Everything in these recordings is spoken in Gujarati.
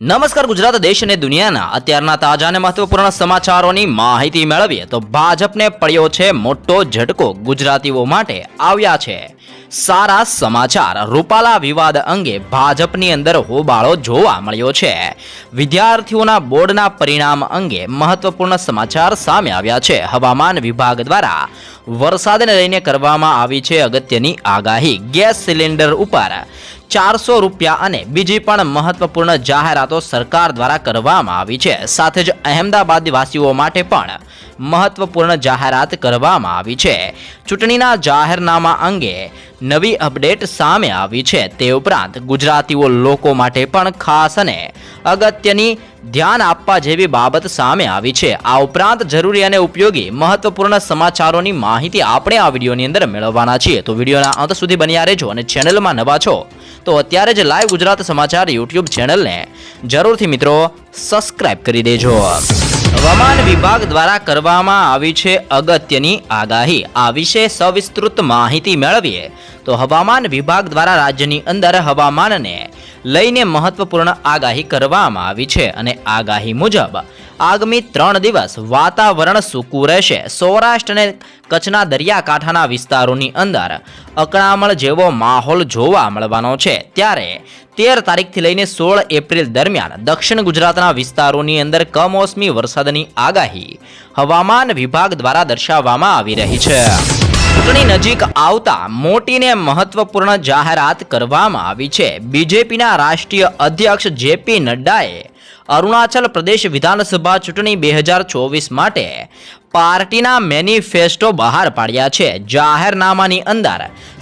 નમસ્કાર ગુજરાત, દેશ અને દુનિયાના અત્યારના તાજા અને મહત્વપૂર્ણ સમાચારોની માહિતી મેળવીએ તો ભાજપને પડ્યો છે મોટો ઝટકો. ગુજરાતીઓ માટે આવ્યા છે સારા સમાચાર. રૂપાલા વિવાદ અંગે ભાજપની અંદર હોબાળો જોવા મળ્યો છે. વિદ્યાર્થીઓના બોર્ડના પરિણામ અંગે મહત્વપૂર્ણ સમાચાર સામે આવ્યા છે. હવામાન વિભાગ દ્વારા વરસાદને લઈને કરવામાં આવી છે અગત્યની આગાહી. ગેસ સિલિન્ડર ઉપર ચારસો રૂપિયા અને બીજી પણ મહત્વપૂર્ણ જાહેરાતો સરકાર દ્વારા કરવામાં આવી છે. સાથે જ અહેમદાબાદવાસીઓ માટે પણ મહત્વપૂર્ણ જાહેરાત કરવામાં આવી છે. ચૂંટણીના જાહેરનામા અંગે નવી અપડેટ સામે આવી છે. તે ઉપરાંત ગુજરાતીઓ લોકો માટે પણ ખાસ અને અગત્યની ધ્યાન આપવા જેવી બાબત સામે આવી છે. આ ઉપરાંત જરૂરી અને ઉપયોગી મહત્વપૂર્ણ સમાચારોની માહિતી આપણે આ વિડીયોની અંદર મેળવવાના છીએ. તો વિડીયોના અંત સુધી બન્યા રહેજો અને ચેનલમાં નવા છો તો અત્યારે જ લાઈવ ગુજરાત સમાચાર યુટ્યુબ ચેનલને જરૂરથી મિત્રો સબસ્ક્રાઇબ કરી દેજો. હવામાન વિભાગ દ્વારા કરવામાં આવી છે અગત્યની આગાહી. આ વિશે સવિસ્તૃત માહિતી મેળવીએ. તો હવામાન વિભાગ દ્વારા રાજ્યની અંદર હવામાનને લઈને મહત્વપૂર્ણ આગાહી કરવામાં આવી છે અને આગાહી મુજબ આગામી ત્રણ દિવસ વાતાવરણ સૂકું રહેશે. સૌરાષ્ટ્ર અને કચ્છના દરિયાકાંઠાના વિસ્તારોની અંદર અકળામણ જેવો માહોલ જોવા મળવાનો છે. ત્યારે તેર તારીખથી લઈને સોળ એપ્રિલ દરમિયાન દક્ષિણ ગુજરાતના વિસ્તારોની અંદર કમોસમી વરસાદની આગાહી હવામાન વિભાગ દ્વારા દર્શાવવામાં આવી રહી છે. ચૂંટણી નજીક આવતા મોટીને મહત્વપૂર્ણ જાહેરાત કરવામાં આવી છે. બીજેપીના રાષ્ટ્રીય અધ્યક્ષ જેપી નડ્ડાએ અરુણાચલ પ્રદેશ વિધાનસભા ચૂંટણી બે હજાર ચોવીસ માટે પાર્ટીના મેનિફેસ્ટો બહાર પાડ્યા છે. જાહેરનામાની અંદર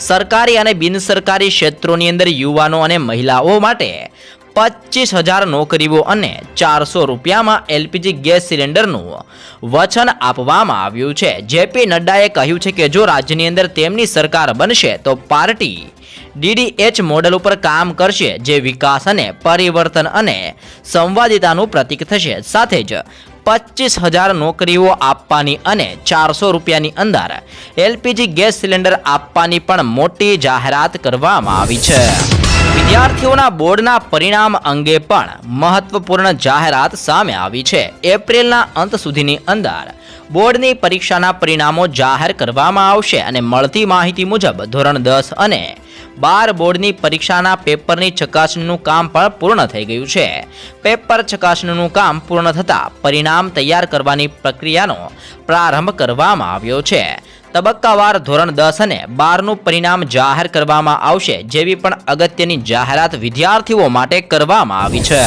સરકારી અને બિનસરકારી ક્ષેત્રોની અંદર યુવાનો અને મહિલાઓ માટે પચીસ હજાર નોકરીઓ અને ચારસો રૂપિયામાં એલપીજી ગેસ સિલિન્ડરનું વચન આપવામાં આવ્યું છે. જેપી નડ્ડાએ કહ્યું છે કે જો રાજ્યની અંદર તેમની સરકાર બનશે તો પાર્ટી ડીડીએચ મોડેલ ઉપર કામ કરશે, જે વિકાસ અને પરિવર્તન અને સંવાદિતાનું પ્રતીક થશે. સાથે જ પચીસ હજાર નોકરીઓ આપવાની અને ચારસો રૂપિયાની અંદર એલપીજી ગેસ સિલિન્ડર આપવાની પણ મોટી જાહેરાત કરવામાં આવી છે. વિદ્યાર્થીઓના બોર્ડના પરિણામ અંગે પણ મહત્વપૂર્ણ જાહેરાત સામે આવી છે. એપ્રિલના અંત સુધીની અંદર બોર્ડની પરીક્ષાના પરિણામો જાહેર કરવામાં આવશે અને મળતી માહિતી મુજબ ધોરણ દસ અને બાર બોર્ડની પરીક્ષાના પેપરની ચકાસણીનું કામ પણ પૂર્ણ થઈ ગયું છે. પેપર ચકાસણીનું કામ પૂર્ણ થતાં પરિણામ તૈયાર કરવાની પ્રક્રિયાનો પ્રારંભ કરવામાં આવ્યો છે. તબક્કાવાર ધોરણ દસ અને બારનું પરિણામ જાહેર કરવામાં આવશે, જેવી પણ અગત્યની જાહેરાત વિદ્યાર્થીઓ માટે કરવામાં આવી છે.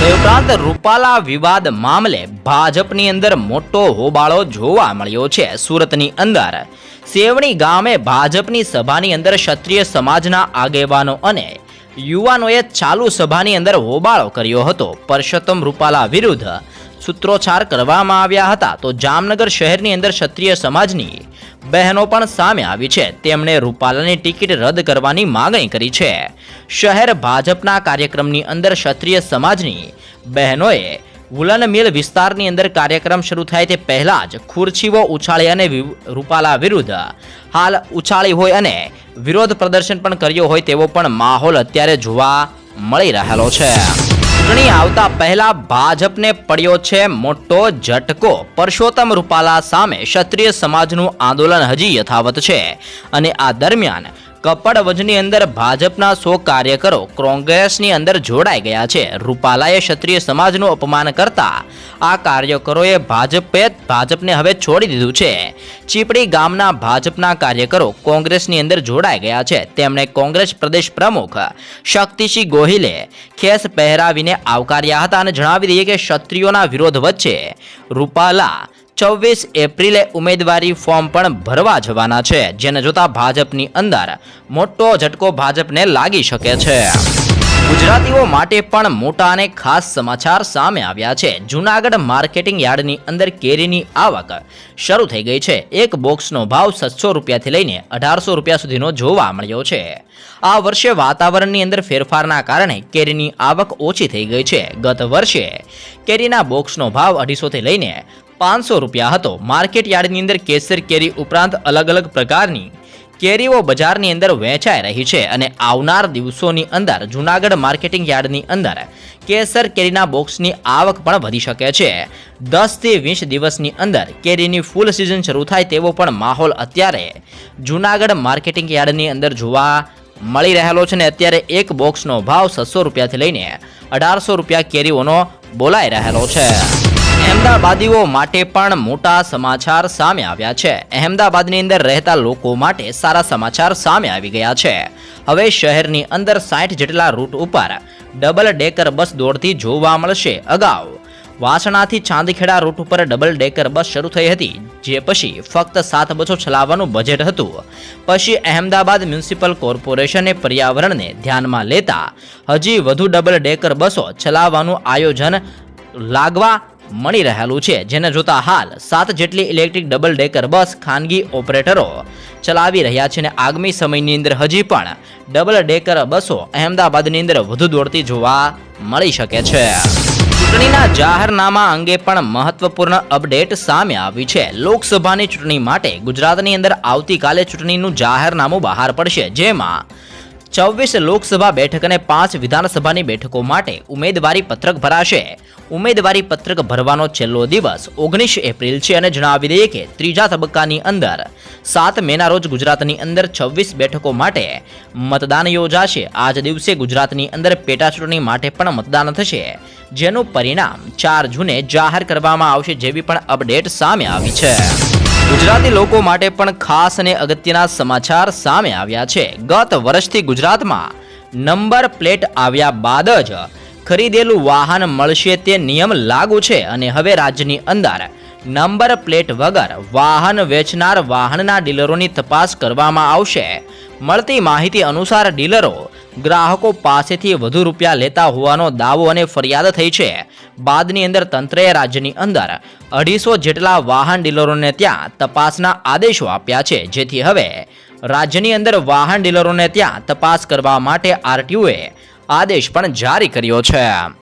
તે ઉપરાંત રૂપાલા વિવાદ મામલે ભાજપની અંદર મોટો હોબાળો જોવા મળ્યો છે સુરતની અંદર. સેવણી ગામે ભાજપની સભાની અંદર ક્ષત્રિય સમાજના આગેવાનો અને યુવાનોએ ચાલુ સભાની અંદર હોબાળો કર્યો હતો. પરસોત્તમ રૂપાલા વિરુદ્ધ સૂત્રોચ્ચાર કરવામાં આવ્યા હતા તો જામનગર શહેરની અંદર ક્ષત્રિય સમાજની બહેનો પણ સામે આવી છે. તેમણે રૂપાલાની ટિકિટ રદ કરવાની માગણી કરી છે. શહેર ભાજપના કાર્યક્રમની અંદર ક્ષત્રિય સમાજની બહેનોએ વુલન મિલ વિસ્તારની અંદર કાર્યક્રમ શરૂ થાય તે પહેલાં જ ખુરશીઓ ઉછાળી અને રૂપાલા વિરુદ્ધ હાલ ઉછાળી હોય અને વિરોધ પ્રદર્શન પણ કર્યો હોય તેવો પણ માહોલ અત્યારે જોવા મળી રહેલો છે. ચૂંટણી આવતા પહેલા ભાજપને પડ્યો છે મોટો ઝટકો. પરસોત્તમ રૂપાલા સામે ક્ષત્રિય સમાજનું આંદોલન હજી યથાવત છે. અને આ દરમિયાન કપડવજની અંદર ભાજપના સો કાર્યકરો કોંગ્રેસની અંદર જોડાઈ ગયા છે. રૂપાલાએ ક્ષત્રિય સમાજનું અપમાન કરતા આ કાર્યકરોએ ભાજપે ભાજપને હવે છોડી દીધું છે. ચીપડી ગામના ભાજપના કાર્યકરો કોંગ્રેસની અંદર જોડાઈ ગયા છે. તેમણે કોંગ્રેસ પ્રદેશ પ્રમુખ શક્તિસિંહ ગોહિલે ખેસ પહેરાવીને આવકાર્યા હતા અને જણાવી દઈએ કે ક્ષત્રિયોના વિરોધ વચ્ચે રૂપાલા ચોવીસ એપ્રિલે ઉમેદવારી ફોર્મ પણ ભરવા જવાના છે, જેને જોતા ભાજપની અંદર મોટો ઝટકો ભાજપને લાગી શકે છે. ગુજરાતીઓ માટે પણ મોટા અને ખાસ સમાચાર સામે આવ્યા છે. જૂનાગઢ માર્કેટિંગ યાર્ડની અંદર કેરીની આવક શરૂ થઈ ગઈ છે. એક બોક્સનો ભાવ સાતસો રૂપિયાથી લઈને અઢારસો રૂપિયા સુધીનો જોવા મળ્યો છે. આ વર્ષે વાતાવરણની અંદર ફેરફારના કારણે કેરીની આવક ઓછી થઈ ગઈ છે. ગત વર્ષે કેરીના બોક્સનો ભાવ અઢીસોથી લઈને પાંચસો રૂપિયા હતો. માર્કેટ યાર્ડની અંદર કેસર કેરી ઉપરાંત અલગ અલગ પ્રકારની કેરીઓ બજારની અંદર વેચાઈ રહી છે અને આવનાર દિવસોની અંદર જૂનાગઢ માર્કેટિંગ યાર્ડની અંદર કેસર કેરીના બોક્સની આવક પણ વધી શકે છે. દસથી વીસ દિવસની અંદર કેરીની ફૂલ સિઝન શરૂ થાય તેવો પણ માહોલ અત્યારે જૂનાગઢ માર્કેટિંગ યાર્ડની અંદર જોવા મળી રહેલો છે ને અત્યારે એક બોક્સનો ભાવ છસો રૂપિયાથી લઈને અઢારસો રૂપિયા કેરીઓનો બોલાઈ રહેલો છે. અહેમદાબાદીઓ માટે પણ મોટા સમાચાર સામે આવ્યા છે. અહેમદાબાદની અંદર રહેતા લોકો માટે સારા સમાચાર સામે આવી ગયા છે. હવે શહેરની અંદર સાઠ જેટલા રૂટ ઉપર ડબલ ડેકર બસ દોડતી જોવા મળશે અગાઉ. વાસણાથી ચાંદખેડા રૂટ ઉપર ડબલ ડેકર બસ શરૂ થઈ હતી, જે પછી ફક્ત સાત બસો ચલાવવાનું બજેટ હતું. પછી અહેમદાબાદ મ્યુનિસિપલ કોર્પોરેશને પર્યાવરણને ધ્યાનમાં લેતા હજી વધુ ડબલ ડેકર બસો ચલાવવાનું આયોજન લાગવા મળી રહેલું છે. જેને જોતા હાલ સાત જેટલી ઇલેક્ટ્રિક ડબલ ડેકર બસ ખાનગી ઓપરેટરો ચલાવી રહ્યા છે અને આગામી સમયની અંદર હજી પણ ડબલ ડેકર બસો અહેમદાબાદની અંદર વધુ દોડતી જોવા મળી શકે છે. ચૂંટણીના જાહેરનામા અંગે પણ મહત્વપૂર્ણ અપડેટ સામે આવી છે. લોકસભાની ચૂંટણી માટે ગુજરાતની અંદર આવતીકાલે ચૂંટણીનું જાહેરનામું બહાર પડશે. જેમાં ચોવીસ લોકસભા બેઠક અને પાંચ વિધાનસભાની બેઠકો માટે ઉમેદવારી પત્રક ભરાશે. ઉમેદવારી પત્રક ભરવાનો છેલ્લો દિવસ ઓગણીસ એપ્રિલ છે અને જણાવી દઈએ કે ત્રીજા તબક્કાની અંદર સાત મેના રોજ ગુજરાતની અંદર છવ્વીસ બેઠકો માટે મતદાન યોજાશે. આજ દિવસે ગુજરાતની અંદર પેટાચૂંટણી માટે પણ મતદાન થશે. જેનું પરિણામ ચાર જૂને જાહેર કરવામાં આવશે જેવી પણ અપડેટ સામે આવી છે. ગુજરાતી લોકો માટે પણ ખાસ અને અગત્યના સમાચાર સામે આવ્યા છે. ગત વર્ષથી ગુજરાતમાં નંબર પ્લેટ આવ્યા બાદ જ ખરીદેલું વાહન મળશે તે નિયમ લાગુ છે અને હવે રાજ્યની અંદર નંબર પ્લેટ વગર વાહન વેચનાર વાહનના ડીલરોની તપાસ કરવામાં આવશે. મળતી માહિતી અનુસાર ડીલરો ગ્રાહકો પાસેથી વધુ રૂપિયા લેતા હોવાનો દાવો અને ફરિયાદ થઈ છે. બાદની અંદર તંત્રએ રાજ્યની અંદર અઢીસો જેટલા વાહન ડીલરોને ત્યાં તપાસના આદેશો આપ્યા છે. જેથી હવે રાજ્યની અંદર વાહન ડીલરોને ત્યાં તપાસ કરવા માટે આરટીઓએ આદેશ પણ જારી કર્યો છે.